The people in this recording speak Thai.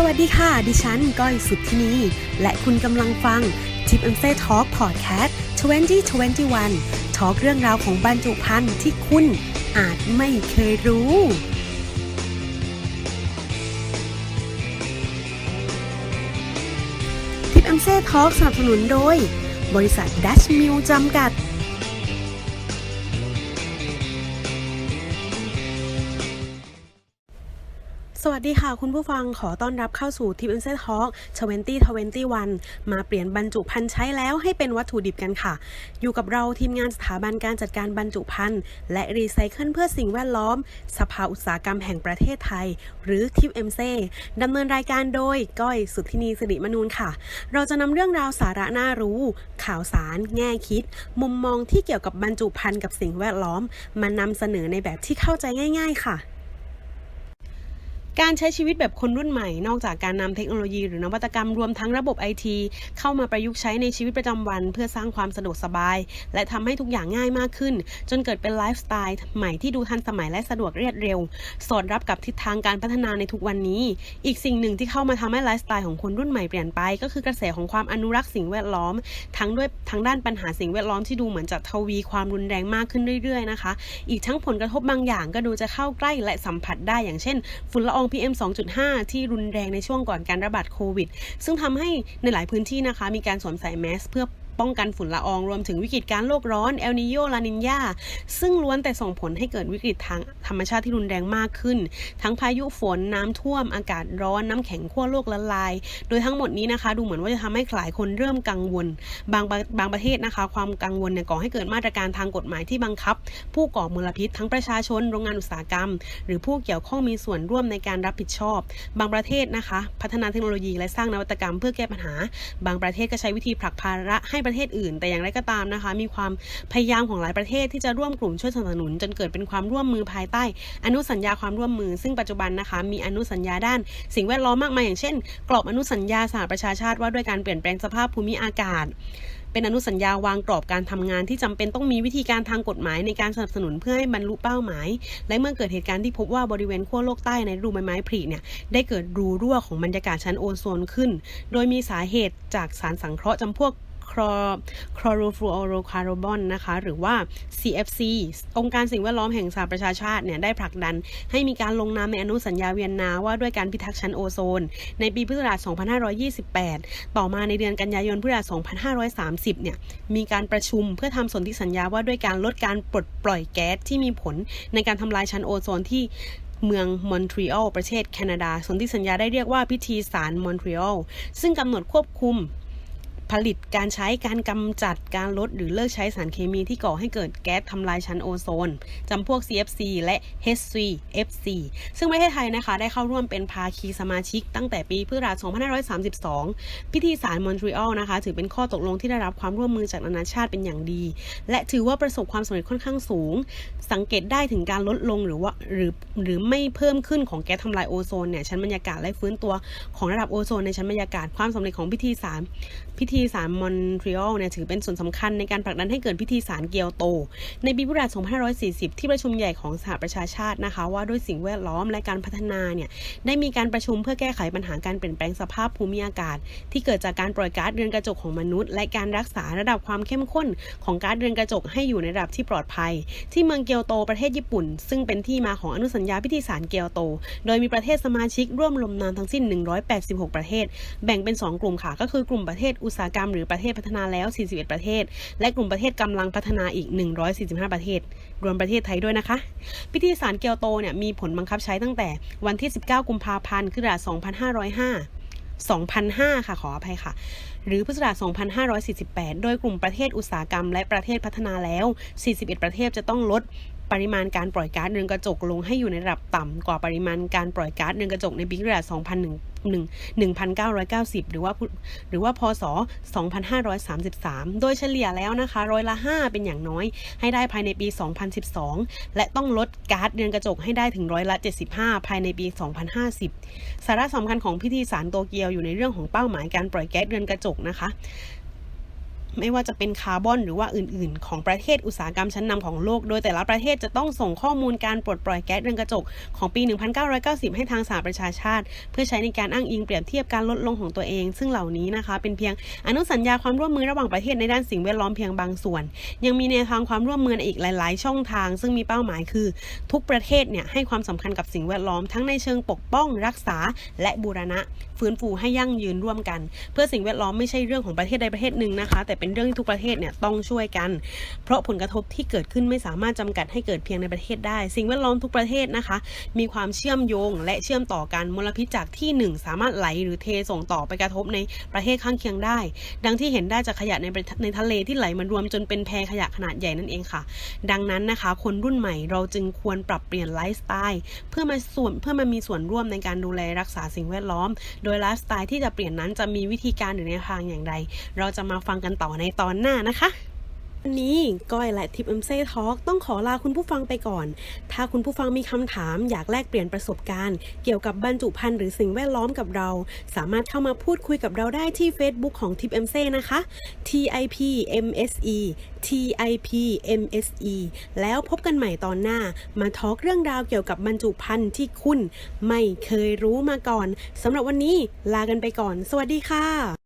สวัสดีค่ะ ดิฉันก้อยสุดที่นี้และคุณกำลังฟัง t i p and Say Talk Podcast 2021ทอล์กเรื่องราวของบรรจุภัณฑ์ที่คุณอาจไม่เคยรู้ t i p and Say Talk สนับสนุนโดย บริษัท Dash Mill จำกัด สวัสดีค่ะ คุณผู้ฟังขอต้อนรับเข้าสู่ Tip Insight Talk 2021 มาเปลี่ยนบรรจุภัณฑ์ใช้แล้วให้เป็นวัตถุดิบกันค่ะ อยู่กับเราทีมงานสถาบันการจัดการบรรจุภัณฑ์และรีไซเคิลเพื่อสิ่งแวดล้อม สภาอุตสาหกรรมแห่งประเทศไทย หรือ Tip m c ดำเนินรายการโดยก้อยสุทธินีสิริมนูนค่ะ เราจะนำเรื่องราวสาระน่ารู้ ข่าวสาร แง่คิด มุมมองที่เกี่ยวกับบรรจุภัณฑ์กับสิ่งแวดล้อม มานำเสนอในแบบที่เข้าใจง่าย ๆ ค่ะ การใช้ชีวิตแบบคนรุ่นใหม่ นอกจากการนำเทคโนโลยีหรือนวัตกรรมรวมทั้งระบบไอทีเข้ามาประยุกต์ใช้ในชีวิตประจำวัน เพื่อสร้างความสะดวกสบาย และทำให้ทุกอย่างง่ายมากขึ้น จนเกิดเป็นไลฟ์สไตล์ใหม่ที่ดูทันสมัยและสะดวกเรียดเร็ว สอดรับกับทิศทางการพัฒนาในทุกวันนี้ อีกสิ่งหนึ่งที่เข้ามาทำให้ไลฟ์สไตล์ของคนรุ่นใหม่เปลี่ยนไป ก็คือกระแสของความอนุรักษ์สิ่งแวดล้อม ทั้งด้วยทั้งด้านปัญหาสิ่งแวดล้อมที่ดูเหมือนจะทวีความรุนแรงมากขึ้นเรื่อยๆนะคะ อีกทั้งผลกระทบบางอย่างก็ดูจะเข้าใกล้และสัมผัสได้อย่างเช่นฝุ่นละออง PM 2.5 ที่รุนแรงในช่วงก่อนการระบาดโควิด ซึ่งทำให้ในหลายพื้นที่นะคะ มีการสวมใส่แมสเพื่อ ป้องกันฝุ่นละอองรวมถึงวิกฤตการโลกร้อนเอลนิโยลานินยาซึ่งล้วนแต่ส่งผลให้เกิดวิกฤตทางธรรมชาติที่รุนแรงมากขึ้น ทั้งพายุฝนน้ำท่วมอากาศร้อนน้ำแข็งขั้วโลกละลาย โดยทั้งหมดนี้นะคะ ดูเหมือนว่าจะทำให้หลายคนเริ่มกังวล บางบางประเทศนะคะ ความกังวลเนี่ยก่อให้เกิดมาตรการทางกฎหมายที่บังคับ ผู้ก่อมลพิษทั้งประชาชนโรงงานอุตสาหกรรม หรือผู้เกี่ยวข้องมีส่วนร่วมในการรับผิดชอบ บางประเทศนะคะ พัฒนาเทคโนโลยีและสร้างนวัตกรรมเพื่อแก้ปัญหา บางประเทศก็ใช้วิธีผลักภาระให้ประเทศอื่น แต่อย่างไรก็ตามนะคะ มีความพยายามของหลายประเทศที่จะร่วมกลุ่มช่วยสนับสนุน จนเกิดเป็นความร่วมมือภายใต้ อนุสัญญาความร่วมมือ ซึ่งปัจจุบันนะคะมีอนุสัญญาด้าน สิ่งแวดล้อมมากมายอย่างเช่น กรอบอนุสัญญาสหประชาชาติว่าด้วยการเปลี่ยนแปลงสภาพภูมิอากาศเป็นอนุสัญญาวางกรอบการทำงานที่จำเป็นต้องมีวิธีการทางกฎหมายในการสนับสนุนเพื่อให้บรรลุเป้าหมาย และเมื่อเกิดเหตุการณ์ที่พบว่าบริเวณขั้วโลกใต้ในฤดูใบไม้ผลิเนี่ยได้เกิดรูรั่วของบรรยากาศชั้นโอโซนขึ้น โดยมีสาเหตุจากสารสังเคราะห์จำพวก คลอคลอโรฟลูออโรคาร์บอนนะคะหรือว่า CFC องค์การสิ่งแวดล้อมแห่งสหประชาชาติเนี่ยได้ผลักดัน ให้มีการลงนามในอนุสัญญาเวียนนาว่าด้วยการพิทักษ์ชั้นโอโซน ในปีพุทธศักราช 2528 ต่อมาในเดือนกันยายนพุทธศักราช 2530 เนี่ยมีการประชุมเพื่อทำสนธิสัญญาว่าด้วยการลดการปลดปล่อยแก๊สที่มีผลในการทำลายชั้นโอโซนที่เมืองมอนทรีออลประเทศแคนาดาสนธิสัญญาได้เรียกว่าพิธีสารมอนทรีออลซึ่งกำหนดควบคุม ผลิตการใช้การกำจัดการลดหรือเลิกใช้สารเคมีที่ก่อให้เกิดแก๊สทำลายชั้นโอโซนจำพวก CFC และ HCFC ซึ่งประเทศไทยนะคะ ได้เข้าร่วมเป็นภาคีสมาชิกตั้งแต่ปีพุทธศักราช 2532 พิธีสารมอนทรีออลนะคะ ถือเป็นข้อตกลงที่ได้รับความร่วมมือจากนานาชาติเป็นอย่างดี และถือว่าประสบความสำเร็จค่อนข้างสูง สังเกตได้ถึงการลดลงหรือว่าหรือหรือไม่เพิ่มขึ้นของแก๊สทำลายโอโซนเนี่ยชั้นบรรยากาศและฟื้นตัวของระดับโอโซนในชั้นบรรยากาศความสำเร็จของพิธีสารพิธีีสารมอนทรีออลเนี่ยถือเป็นส่วนสำคัญในการผลักดันให้เกิดพิธีสารเกียวโต ในปีพุทธศักราช 2540 ที่ประชุมใหญ่ของสหประชาชาตินะคะ ว่าด้วยสิ่งแวดล้อมและการพัฒนาเนี่ยได้มีการประชุมเพื่อแก้ไขปัญหาการเปลี่ยนแปลงสภาพภูมิอากาศ ที่เกิดจากการปล่อยก๊าซเรือนกระจกของมนุษย์ และการรักษาระดับความเข้มข้นของก๊าซเรือนกระจกให้อยู่ในระดับที่ปลอดภัย ที่เมืองเกียวโตประเทศญี่ปุ่น ซึ่งเป็นที่มาของอนุสัญญาพิธีสารเกียวโต โดยมีประเทศสมาชิกร่วมลงนามทั้งสิ้น 186 ประเทศ แบ่งเป็น 2 กลุ่มค่ะก็คือกลุ่มประเทศอุตสาหกรรมหรือประเทศพัฒนาแล้ว 41 ประเทศ และกลุ่มประเทศกำลังพัฒนาอีก 145 ประเทศ รวมประเทศไทยด้วยนะคะ พิธีสารเกียวโตเนี่ยมีผลบังคับใช้ตั้งแต่วันที่ 19 กุมภาพันธ์คือรา2505 2005 ค่ะ ขออภัยค่ะ หรือพุทธศักราช2548 โดยกลุ่มประเทศอุตสาหกรรม และประเทศพัฒนาแล้ว 41 ประเทศจะต้องลดปริมาณการปล่อยก๊าซเรือนกระจกลงให้อยู่ในระดับต่ำกว่าปริมาณการปล่อยก๊าซเรือนกระจกในปีพุทธศักราช 1990 หรือว่าหรือว่าพศ 2533 โดยเฉลี่ยแล้วนะคะ ร้อยละ 5 เป็นอย่างน้อย ให้ได้ภายในปี 2012 และต้องลดก๊าซเรือนกระจกให้ได้ถึงร้อยละ 75 ภายในปี 2050 สาระสำคัญของพิธีสารโตเกียวอยู่ในเรื่องของเป้าหมายการปล่อยแก๊สเรือนกระจกนะคะ ไม่ว่าจะเป็นคาร์บอนหรือว่าอื่น ๆ ของประเทศอุตสาหกรรมชั้นนำของโลก โดยแต่ละประเทศจะต้องส่งข้อมูลการปลดปล่อยแก๊สเรือนกระจกของปี 1990 ให้ทางสหประชาชาติ เพื่อใช้ในการอ้างอิงเปรียบเทียบการลดลงของตัวเอง ซึ่งเหล่านี้นะคะ เป็นเพียงอนุสัญญาความร่วมมือระหว่างประเทศในด้านสิ่งแวดล้อมเพียงบางส่วน ยังมีแนวทางความร่วมมือในอีกหลาย ๆ ช่องทาง ซึ่งมีเป้าหมายคือ ทุกประเทศเนี่ยให้ความสำคัญกับสิ่งแวดล้อมทั้งในเชิงปกป้อง รักษา และบูรณะ ฟื้นฟูให้ยั่งยืนร่วมกัน เพื่อสิ่งแวดล้อมไม่ใช่เรื่องของประเทศใดประเทศหนึ่งนะคะ แต่เป็นเรื่องที่ทุกประเทศเนี่ยต้องช่วยกัน เพราะผลกระทบที่เกิดขึ้นไม่สามารถจำกัดให้เกิดเพียงในประเทศได้ สิ่งแวดล้อมทุกประเทศนะคะ มีความเชื่อมโยงและเชื่อมต่อกันมลพิษจากที่หนึ่งสามารถไหลหรือเทส่งต่อไปกระทบในประเทศข้างเคียงได้ ดังที่เห็นได้จากขยะในในทะเลที่ไหลมารวมจนเป็นแพขยะขนาดใหญ่นั่นเองค่ะ ดังนั้นนะคะ คนรุ่นใหม่เราจึงควรปรับเปลี่ยนไลฟ์สไตล์เพื่อมาส่วนเพื่อมามีส่วนร่วมในการดูแลรักษาสิ่งแวดล้อม โดยไลฟ์สไตล์ที่จะเปลี่ยนนั้นจะมีวิธีการหรือแนวทางอย่างไร เราจะมาฟังกันต่อในตอนหน้านะคะวันนี้ก้อยและทิปเอ็มเซ่ทอล์กต้องขอลาคุณผู้ฟังไปก่อน ถ้าคุณผู้ฟังมีคำถามอยากแลกเปลี่ยนประสบการณ์ เกี่ยวกับบรรจุภัณฑ์หรือสิ่งแวดล้อมกับเรา สามารถเข้ามาพูดคุยกับเราได้ที่ Facebook ของทิปเอ็มเซ่นะคะ TIP MSE TIP MSE แล้วพบกันใหม่ตอนหน้า มาทอล์กเรื่องราวเกี่ยวกับบรรจุภัณฑ์ที่คุณ ไม่เคยรู้มาก่อนสำหรับวันนี้ลากันไปก่อน สวัสดีค่ะ